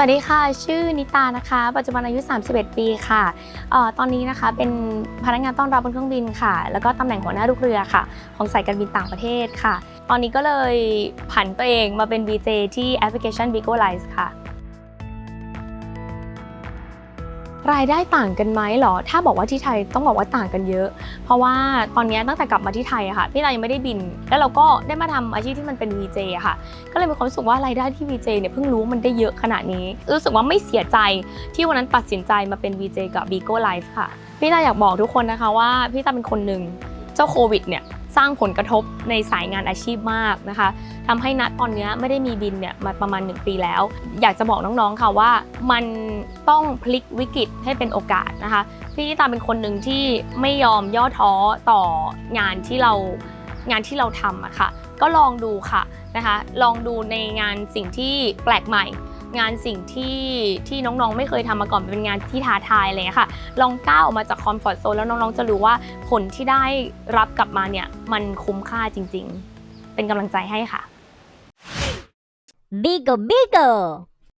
สวัสดีค่ะ ชื่อนิตานะคะ ปัจจุบันอายุ 31 ปีค่ะเอ่อตอนนี้นะคะเป็นพนักงานต้อนรับบนเครื่องบินค่ะ แล้วก็ตำแหน่งหัวหน้าลูกเรือค่ะ ของสายการบินต่างประเทศค่ะ ตอนนี้ก็เลยผันตัวเองมาเป็น VJ ที่แอปพลิเคชัน Bigolize ค่ะ รายได้ต่างกันไหมเหรอ ถ้าบอกว่าที่ไทยต้องบอกว่าต่างกันเยอะ เพราะว่าตอนนี้ตั้งแต่กลับมาที่ไทยอะค่ะพี่เรายังไม่ได้บิน แล้วเราก็ได้มาทำอาชีพที่มันเป็น VJ อะค่ะ ก็เลยมีความรู้สึกว่ารายได้ที่ VJ เนี่ยเพิ่งรู้ว่ามันได้เยอะขนาดนี้ รู้สึกว่าไม่เสียใจที่วันนั้นตัดสินใจมาเป็น VJ กับ Bigo Live ค่ะ พี่ตาอยากบอกทุกคนนะคะว่าพี่ตาเป็นคนหนึ่งเจ้าโควิดเนี่ย สร้างผลกระทบในสายงานอาชีพมากนะคะทำให้ณตอนนี้ไม่ได้มีบินเนี่ยมาประมาณ 1 ปีแล้ว อยากจะบอกน้องๆค่ะว่ามันต้องพลิกวิกฤตให้เป็นโอกาสนะคะพี่นิตาเป็นคนหนึ่งที่ไม่ยอมย่อท้อต่องานที่เรางานที่เราทำอะค่ะก็ลองดูค่ะนะคะลองดูในงานสิ่งที่แปลกใหม่ งานสิ่งที่ที่น้องๆ ไม่เคยทำมาก่อนเป็นงานที่ท้าทายอะไรเลยค่ะ ลองก้าวออกมาจากคอมฟอร์ทโซนแล้วน้องๆ จะรู้ว่าผลที่ได้รับกลับมาเนี่ยมันคุ้มค่าจริง ๆ เป็นกำลังใจให้ค่ะ Bigo Bigo